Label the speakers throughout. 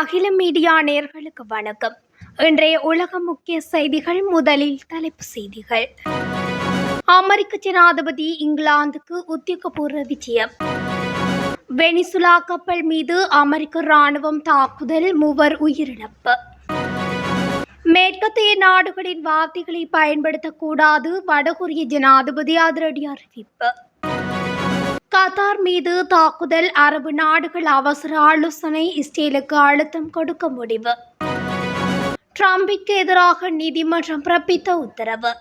Speaker 1: அகில மீடியா நேர்களுக்கு வணக்கம். இன்றைய உலக முக்கிய செய்திகள் முதலில் தலைப்பு செய்திகள். அமெரிக்க ஜனாதிபதி இங்கிலாந்துக்கு உத்தியோகபூர்வ விஜயம். வெனிசுலா கப்பல் மீது அமெரிக்க ராணுவம் தாக்குதல் மூவர் உயிரிழப்பு. மேற்கத்திய நாடுகளின் வார்த்தைகளை பயன்படுத்தக்கூடாது வடகொரிய ஜனாதிபதி அதிரடி அறிவிப்பு. கத்தார் மீது தாக்குதல் அரபு நாடுகள் அவசர ஆலோசனை இஸ்ரேலுக்கு அழுத்தம் கொடுக்க முடிவு. ட்ரம்பிக்கு எதிராக நீதிமன்றம் பிறப்பித்த உத்தரவு.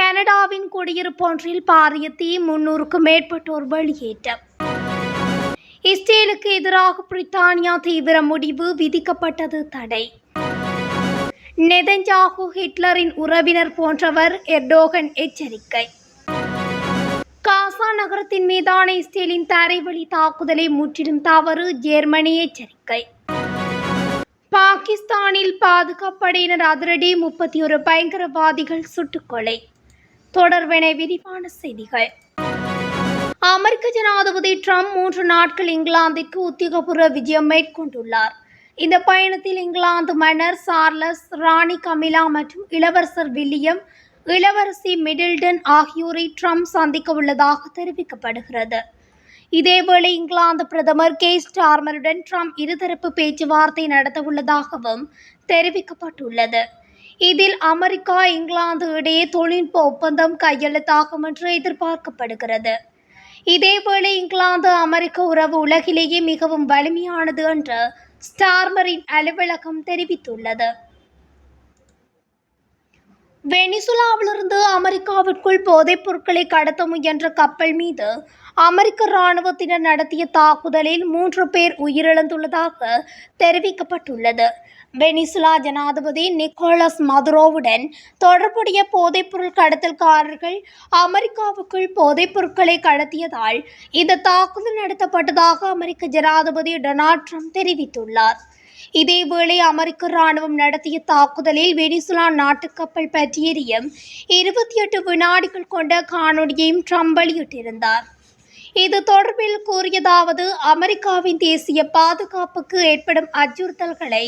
Speaker 1: கனடாவின் குடியிருப்பு ஒன்றில் பாரிய தீ முன்னூறுக்கும் மேற்பட்டோர் வெளியேற்றம். இஸ்ரேலுக்கு எதிராக பிரித்தானியா தீவிர முடிவு விதிக்கப்பட்டது தடை. நெதஞ்சாகு ஹிட்லரின் உறவினர் போன்றவர் எர்டோகன் எச்சரிக்கை. காசா நகரத்தின் மீதான இஸ்ரேலின் தரைவழி தாக்குதலை முற்றிலும் தவறு ஜெர்மனி எச்சரிக்கை. பாகிஸ்தானில் பாதுகாப்படையினர் அதிரடி முப்பத்தி ஒரு பயங்கரவாதிகள் சுட்டுக்கொலை. தொடர்பென விரிவான செய்திகள். அமெரிக்க ஜனாதிபதி ட்ரம்ப் மூன்று நாட்கள் இங்கிலாந்திற்கு உத்தியோகபூர்வ விஜயம் மேற்கொண்டுள்ளார். இந்த பயணத்தில் இங்கிலாந்து மன்னர் சார்லஸ் ராணி கமிலா மற்றும் இளவரசர் வில்லியம் இளவரசி மிடில்டன் ஆகியோரை ட்ரம்ப் சந்திக்க உள்ளதாக தெரிவிக்கப்படுகிறது. இதேவேளை இங்கிலாந்து பிரதமர் கே. ஸ்டார்மருடன் ட்ரம்ப் இருதரப்பு பேச்சுவார்த்தை நடத்த உள்ளதாகவும் தெரிவிக்கப்பட்டுள்ளது. இதில் அமெரிக்கா இங்கிலாந்து இடையே தொழில்நுட்ப ஒப்பந்தம் கையெழுத்தாகும் என்று எதிர்பார்க்கப்படுகிறது. இதேவேளை இங்கிலாந்து அமெரிக்க உறவு உலகிலேயே மிகவும் வலிமையானது என்று ஸ்டார்மரின் அலுவலகம் தெரிவித்துள்ளது. வெனிசுலாவிலிருந்து அமெரிக்காவிற்குள் போதைப் பொருட்களை கடத்த முயன்ற கப்பல் மீது அமெரிக்க இராணுவத்தினர் நடத்திய தாக்குதலில் மூன்று பேர் உயிரிழந்துள்ளதாக தெரிவிக்கப்பட்டுள்ளது. வெனிசுலா ஜனாதிபதி நிக்கோலஸ் மதுரோவுடன் தொடர்புடைய போதைப்பொருள் கடத்தல்காரர்கள் அமெரிக்காவுக்குள் போதைப்பொருட்களை கடத்தியதால் இந்த தாக்குதல் நடத்தப்பட்டதாக அமெரிக்க ஜனாதிபதி டொனால்ட் ட்ரம்ப் தெரிவித்துள்ளார். இதேவேளை அமெரிக்க ராணுவம் நடத்திய தாக்குதலில் வெனிசுலா நாட்டுக்கப்பல் பற்றியறியும் இருபத்தி எட்டு வினாடிகள் கொண்ட காணொலியையும் ட்ரம்ப் வெளியிட்டிருந்தார். இது தொடர்பில் கூறியதாவது அமெரிக்காவின் தேசிய பாதுகாப்புக்கு ஏற்படும் அச்சுறுத்தல்களை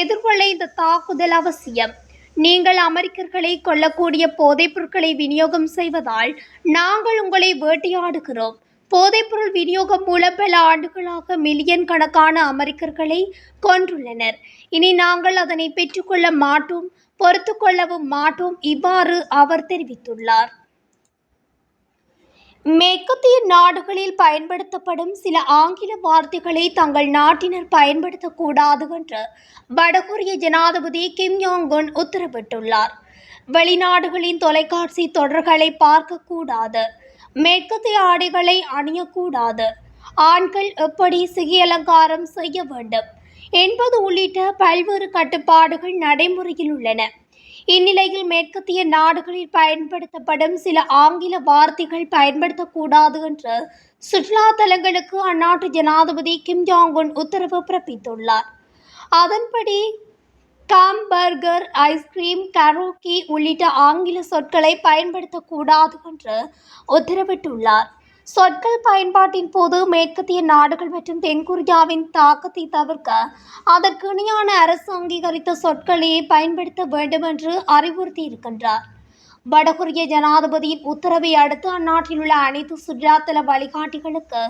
Speaker 1: எதிர்கொள்ள இந்த தாக்குதல் அவசியம். நீங்கள் அமெரிக்கர்களை கொல்லக்கூடிய போதைப் பொருட்களை விநியோகம் செய்வதால் நாங்கள் உங்களை வேட்டையாடுகிறோம். போதைப்பொருள் விநியோகம் மூலம் பல ஆண்டுகளாக மில்லியன் கணக்கான அமெரிக்கர்களை கொன்றுள்ளனர். இனி நாங்கள் அதனை பெற்றுக்கொள்ள மாட்டோம் பொறுத்து கொள்ளவும் மாட்டோம் இவ்வாறு அவர் தெரிவித்துள்ளார். மேற்கத்திய நாடுகளில் பயன்படுத்தப்படும் சில ஆங்கில வார்த்தைகளை தங்கள் நாட்டினர் பயன்படுத்தக்கூடாது என்று வடகொரிய ஜனாதிபதி கிம் யாங் உன் உத்தரவிட்டுள்ளார். வெளிநாடுகளின் தொலைக்காட்சி தொடர்களை பார்க்கக்கூடாது மேற்கத்திய ஆடைகளை அணியக்கூடாது. ஆண்கள் எப்படி சிகை அலங்காரம் செய்ய வேண்டும்? என்பது உள்ளிட்ட பல்வேறு கட்டுப்பாடுகள் நடைமுறையில் உள்ளன. இந்நிலையில் மேற்கத்திய நாடுகளில் பயன்படுத்தப்படும் சில ஆங்கில வார்த்தைகள் பயன்படுத்தக்கூடாது என்று சுற்றுலா தலங்களுக்கு அந்நாட்டு ஜனாதிபதி கிம் ஜாங் உன் உத்தரவு பிறப்பித்துள்ளார். அதன்படி காம்பர்கர் ஐஸ்கிரீம் கரோக்கி உள்ளிட்ட ஆங்கில சொற்களை பயன்படுத்தக்கூடாது என்று உத்தரவிட்டுள்ளார். சொற்கள் பயன்பாட்டின் போது மேற்கத்திய நாடுகள் மற்றும் தென்கொரியாவின் தாக்கத்தை தவிர்க்க அதற்கு இணையான அரசு அங்கீகரித்த சொற்களையே பயன்படுத்த வேண்டும் என்று அறிவுறுத்தியிருக்கின்றார். வடகொரிய ஜனாதிபதியின் உத்தரவை அடுத்து அந்நாட்டில் உள்ள அனைத்து சுற்றுலாத்தல வழிகாட்டிகளுக்கு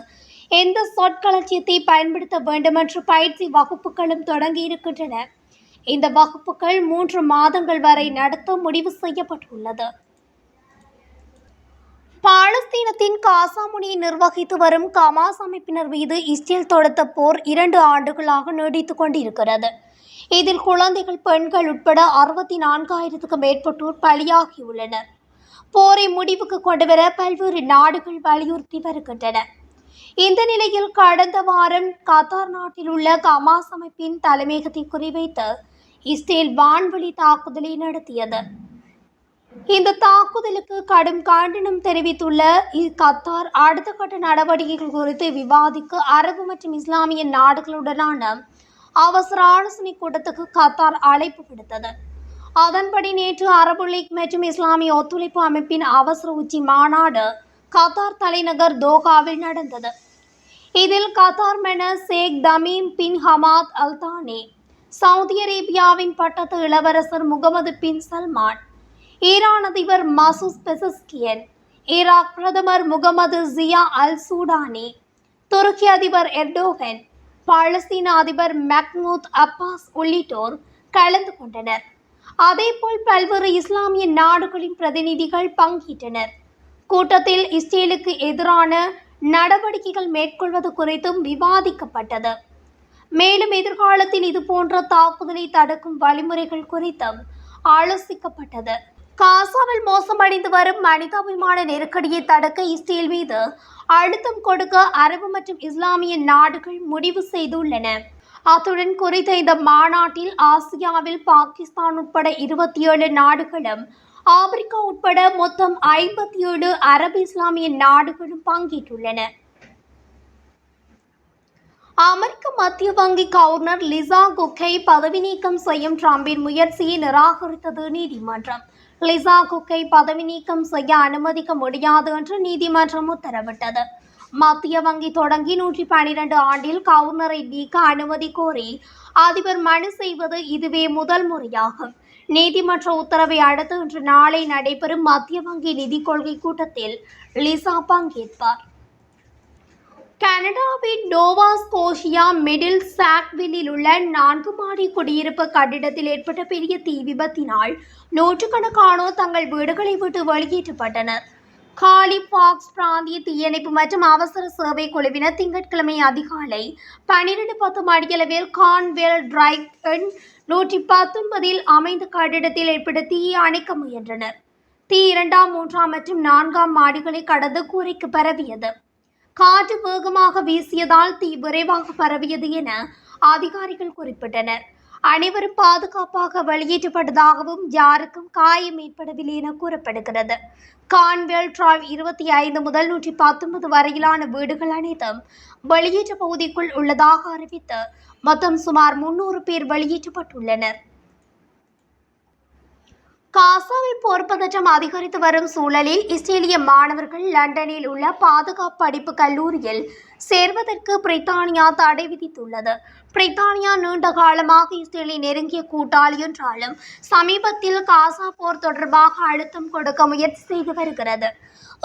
Speaker 1: எந்த சொற்களட்சியத்தை பயன்படுத்த வேண்டும் என்று பயிற்சி வகுப்புகளும் தொடங்கியிருக்கின்றன. இந்த வகுப்புகள் மூன்று மாதங்கள் வரை நடத்த முடிவு செய்யப்பட்டுள்ளது. பாலஸ்தீனத்தின் காசாமுனியை நிர்வகித்து வரும் கமாஸ் அமைப்பினர் மீது இஸ்ரேல் தொடுத்த போர் இரண்டு ஆண்டுகளாக நீடித்துக் கொண்டிருக்கிறது. இதில் குழந்தைகள் பெண்கள் உட்பட அறுபத்தி நான்காயிரத்துக்கும் மேற்பட்டோர் பலியாகியுள்ளனர். போரை முடிவுக்கு கொண்டுவர பல்வேறு நாடுகள் வலியுறுத்தி வருகின்றன. இந்த நிலையில் கடந்த வாரம் கத்தார் நாட்டில் உள்ள கமாஸ் அமைப்பின் தலைமையகத்தை குறிவைத்து இஸ்ரேல் வான்வழி தாக்குதலை நடத்தியது. இந்த தாக்குதலுக்கு கடும் கண்டனம் தெரிவித்துள்ள இ- கத்தார் அடுத்த கட்ட நடவடிக்கைகள் குறித்து விவாதிக்க அரபு மற்றும் இஸ்லாமிய நாடுகளுடனான அவசர ஆலோசனை கூட்டத்துக்கு கத்தார் அழைப்பு விடுத்தது. அதன்படி நேற்று அரபு லீக் மற்றும் இஸ்லாமிய ஒத்துழைப்பு அமைப்பின் அவசர உச்சி மாநாடு கத்தார் தலைநகர் தோஹாவில் நடந்தது. இதில் Qatar மென Sheikh Tamim bin Hamad Al Thani Saudi அரேபியாவின் பட்டத்து இளவரசர் முகமது பின் சல்மான் ஈரான் அதிபர் மசூஸ் பெசஸ்கியன் ஈராக் பிரதமர் முகமது ஜியா அல் சூடானி துருக்கி அதிபர் எர்டோகன் பாலஸ்தீன அதிபர் மக்மூத் அப்பாஸ் உள்ளிட்டோர் கலந்து கொண்டனர். அதேபோல் பல்வேறு இஸ்லாமிய நாடுகளின் பிரதிநிதிகள் பங்கேற்றனர். கூட்டத்தில் இஸ்ரேலுக்கு எதிரான நடவடிக்கைகள் மேற்கொள்வது குறித்தும் விவாதிக்கப்பட்டது. மேலும் எதிர்காலத்தில் இதுபோன்ற தாக்குதலை தடுக்கும் வழிமுறைகள் குறித்தும் ஆலோசிக்கப்பட்டது. காசாவில் மோசமடைந்து வரும் மனிதாபிமான நெருக்கடியை தடுக்க இஸ்ரேல் மீது அழுத்தம் கொடுக்க அரபு மற்றும் இஸ்லாமிய நாடுகள் முடிவு செய்துள்ளன. அத்துடன் குறித்த இந்த மாநாட்டில் ஆசியாவில் பாகிஸ்தான் உட்பட இருபத்தி ஏழு நாடுகளும் ஆப்பிரிக்கா உட்பட மொத்தம் ஐம்பத்தி ஏழு அரபு இஸ்லாமிய நாடுகளும் பங்கேற்றுள்ளன. அமெரிக்க மத்திய வங்கி கவர்னர் லிசா குக்கை பதவி நீக்கம் செய்யும் ட்ரம்பின் முயற்சியை நிராகரித்தது நீதிமன்றம். லிசா குக்கை பதவி நீக்கம் செய்ய அனுமதிக்க முடியாது என்று நீதிமன்றம் உத்தரவிட்டது. மத்திய வங்கி தொடங்கி நூற்றி பனிரெண்டு ஆண்டில் கவர்னரை நீக்க அனுமதி கோரி அதிபர் மனு செய்வது இதுவே முதல் முறையாகும். நீதிமன்ற உத்தரவை அடுத்து இன்று நாளை நடைபெறும் மத்திய வங்கி நிதி கொள்கை கூட்டத்தில் லிசா பங்கேற்பார். கனடாவின் நோவா ஸ்கோஷியா மிடில் சாக்வில்லில் உள்ள நான்கு மாடி குடியிருப்பு கட்டிடத்தில் ஏற்பட்ட பெரிய தீ விபத்தினால் நூற்றுக்கணக்கானோர் தங்கள் வீடுகளை விட்டு வெளியேற்றப்பட்டனர். காலி பாக்ஸ் பிராந்திய தீயணைப்பு மற்றும் அவசர சேவை குழுவினர் திங்கட்கிழமை அதிகாலை பன்னிரண்டு பத்து மணியளவில் கான்வெல் டிரைவ் எண் நூற்றி பத்தொன்பதில் அமைந்த கட்டிடத்தில் ஏற்பட்ட தீயை அணைக்க முயன்றனர். தீ இரண்டாம் மூன்றாம் மற்றும் நான்காம் மாடிகளை கடந்து கூரைக்கு பரவியது. காற்று வேகமாக வீசியதால் தீ விரைவாக பரவியது என அதிகாரிகள் குறிப்பிட்டனர். அனைவரும் பாதுகாப்பாக வெளியேற்றப்பட்டதாகவும் யாருக்கும் காயம் ஏற்படவில்லை என கூறப்படுகிறது. கான்வெல் டிராவ் இருபத்தி ஐந்து முதல் நூற்றி பத்தொன்பது வரையிலான வீடுகள் அனைத்தும் வெளியேற்ற பகுதிக்குள் உள்ளதாக அறிவித்து மொத்தம் சுமார் முன்னூறு பேர் வெளியேற்றப்பட்டுள்ளனர். காசாவில் போர் பதற்றம் அதிகரித்து வரும் சூழலில் இஸ்ரேலிய மாணவர்கள் லண்டனில் உள்ள பாதுகாப்பு படிப்பு கல்லூரியில் சேர்வதற்கு பிரித்தானியா தடை விதித்துள்ளது. பிரித்தானியா நீண்ட காலமாக இஸ்ரேலை நெருங்கிய கூட்டாளி என்றாலும் சமீபத்தில் காசா போர் தொடர்பாக அழுத்தம் கொடுக்க முயற்சி செய்து வருகிறது.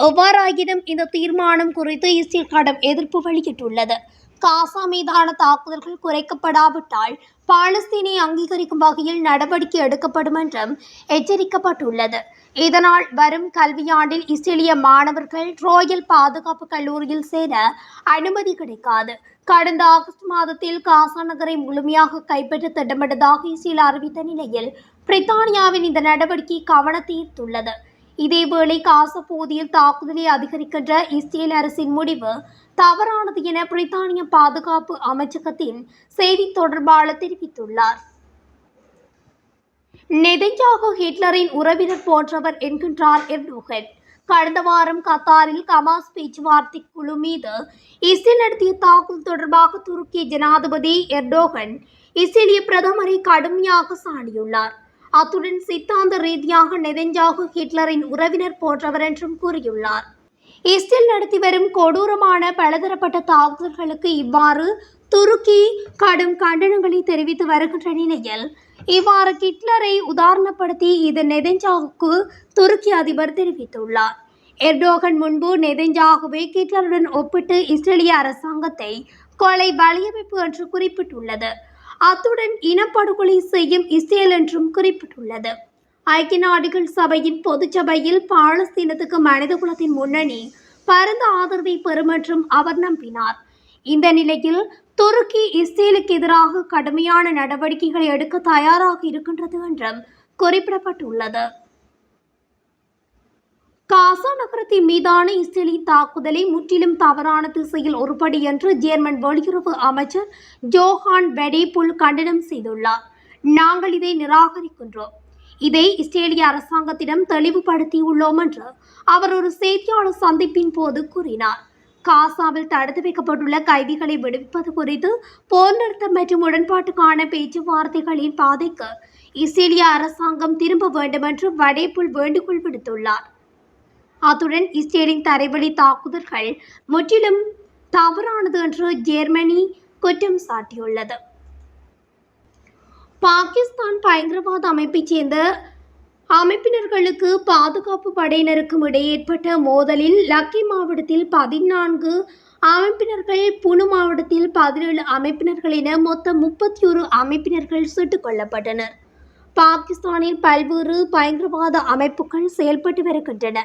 Speaker 1: எவ்வாறாயினும் இந்த தீர்மானம் குறித்து இஸ்ரேல் கடும் எதிர்ப்பு வெளியிட்டுள்ளது. காசா மீதான தாக்குதல்கள் குறைக்கப்படாவிட்டால் பாலஸ்தீனை அங்கீகரிக்கும் வகையில் நடவடிக்கை எடுக்கப்படும் என்றும் எச்சரிக்கப்பட்டுள்ளது. இதனால் வரும் கல்வியாண்டில் இஸ்ரேலிய மாணவர்கள் ரோயல் பாதுகாப்பு கல்லூரியில் சேர அனுமதி கிடைக்காது. கடந்த ஆகஸ்ட் மாதத்தில் காசா நகரை முழுமையாக கைப்பற்ற திட்டமிட்டதாக இஸ்ரேல் அறிவித்த நிலையில் பிரித்தானியாவின் இந்த நடவடிக்கை கவனத்தை ஈர்த்துள்ளது. இதேவேளை காச பகுதியில் தாக்குதலை அதிகரிக்கின்ற இஸ்ரேல் அரசின் முடிவு தவறானது என பிரித்தானிய பாதுகாப்பு அமைச்சகத்தின் செய்தி தொடர்பாளர் தெரிவித்துள்ளார். நெதன்யாகு ஹிட்லரின் உறவினர் போன்றவர் என்கின்றார் எர்டோகன். கடந்த வாரம் கத்தாரில் கமாஸ் பேச்சுவார்த்தை குழு மீது இஸ்ரேல் நடத்திய தாக்குதல் தொடர்பாக துருக்கிய ஜனாதிபதி எர்டோகன் இஸ்ரேலிய பிரதமரை கடுமையாக சாடியுள்ளார். அத்துடன் சித்தாந்த ரீதியாக நெதஞ்சாகு ஹிட்லரின் உறவினர் போன்றவர் என்றும் கூறியுள்ளார். இஸ்ரேல் நடத்தி வரும் கொடூரமான பலதரப்பட்ட தாக்குதல்களுக்கு இவ்வாறு துருக்கி கடும் கண்டனங்களை தெரிவித்து வருகின்ற நிலையில் இவ்வாறு ஹிட்லரை உதாரணப்படுத்தி இது நெதஞ்சாவுக்கு துருக்கி அதிபர் தெரிவித்துள்ளார். எர்டோகன் முன்பு நெதன்ஜாகுவை ஹிட்லருடன் ஒப்பிட்டு இஸ்ரேலிய அரசாங்கத்தை கொலை வலையமைப்பு என்று குறிப்பிட்டுள்ளது. அத்துடன் இனப்படுகொலை செய்யும் இஸ்ரேல் என்றும் குறிப்பிட்டுள்ளது. ஐக்கிய நாடுகள் சபையின் பொதுச்சபையில் பாலஸ்தீனத்துக்கு மனிதகுலத்தின் முன்னணி பரந்த ஆதரவை பெறும் என்றும் அவர் நம்பினார். இந்த நிலையில் துருக்கி இஸ்ரேலுக்கு எதிராக கடுமையான நடவடிக்கைகளை எடுக்க தயாராக இருக்கின்றது என்றும் குறிப்பிடப்பட்டுள்ளது. காசா நகரத்தின் மீதான இஸ்ரேலின் தாக்குதலை முற்றிலும் தவறான திசையில் ஒருபடி என்று ஜெர்மன் வெளியுறவு அமைச்சர் ஜோஹான் பெடேபுல் கண்டனம் செய்துள்ளார். நாங்கள் இதை நிராகரிக்கின்றோம். இதை இஸ்ரேலிய அரசாங்கத்திடம் தெளிவுபடுத்தியுள்ளோம் என்று அவர் ஒரு செய்தியாளர் சந்திப்பின் போது கூறினார். காசாவில் தடுத்து வைக்கப்பட்டுள்ள கைதிகளை விடுவிப்பது குறித்து போர் நிறுத்தம் மற்றும் உடன்பாட்டுக்கான பேச்சுவார்த்தைகளின் பாதைக்கு இஸ்ரேலிய அரசாங்கம் திரும்ப வேண்டும் என்று வடேபுல் வேண்டுகோள் விடுத்துள்ளார். அத்துடன் இஸ்ரேலின் தரைவழி தாக்குதல்கள் முற்றிலும் தவறானது என்று ஜெர்மனி குற்றம் சாட்டியுள்ளது. பாகிஸ்தான் பயங்கரவாத அமைப்பைச் சேர்ந்த அமைப்பினர்களுக்கு பாதுகாப்பு படையினருக்கும் இடையே ஏற்பட்ட மோதலில் லக்கி மாவட்டத்தில் பதினான்கு அமைப்பினர்கள் புனு மாவட்டத்தில் பதினேழு அமைப்பினர்கள் என மொத்தம் முப்பத்தி ஒரு அமைப்பினர்கள் சுட்டுக் கொல்லப்பட்டனர் பாகிஸ்தானில் பல்வேறு பயங்கரவாத அமைப்புகள் செயல்பட்டு வருகின்றன.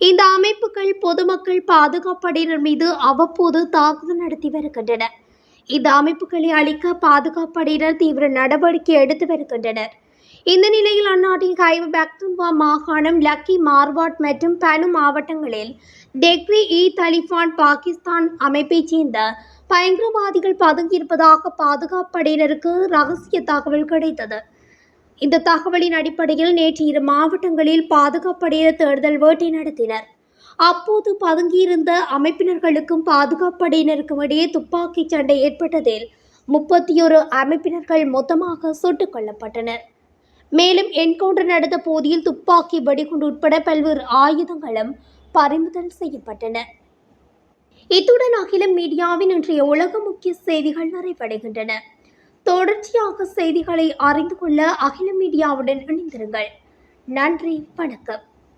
Speaker 1: இந்த அமைப்புகள் பொதுமக்கள் பாதுகாப்படையினர் மீது அவ்வப்போது தாக்குதல் நடத்தி வருகின்றன. இந்த அமைப்புகளை அழிக்க பாதுகாப்படையினர் தீவிர நடவடிக்கை எடுத்து வருகின்றனர். இந்த நிலையில் அந்நாட்டின் கைவு பக்தும்பா மாகாணம் லக்கி மார்வாட் மற்றும் பனு மாவட்டங்களில் டெக்ரி இ தலிஃபான் பாகிஸ்தான் அமைப்பைச் சேர்ந்த பயங்கரவாதிகள் பதுங்கியிருப்பதாக பாதுகாப்படையினருக்கு ரகசிய தகவல் கிடைத்தது. இந்த தகவலின் அடிப்படையில் நேற்று இரு மாவட்டங்களில் பாதுகாப்படையினர் தேடுதல் வேட்டை நடத்தினர். அப்போது பதுங்கியிருந்த அமைப்பினர்களுக்கும் பாதுகாப்படையினருக்கும் இடையே துப்பாக்கிச் சண்டை ஏற்பட்டதில் முப்பத்தி ஒரு அமைப்பினர்கள் மொத்தமாக சுட்டுக் கொல்லப்பட்டனர். மேலும் என்கவுண்டர் நடந்த போதில் துப்பாக்கி வெடிகுண்டு உட்பட பல்வேறு ஆயுதங்களும் பறிமுதல் செய்யப்பட்டன. இத்துடன் அகில மீடியாவின் இன்றைய உலக முக்கிய செய்திகள் நிறைவடைகின்றன. தொடர்ச்சியாக செய்திகளை அறிந்து கொள்ள அகில மீடியாவுடன் இணைந்திருங்கள். நன்றி வணக்கம்.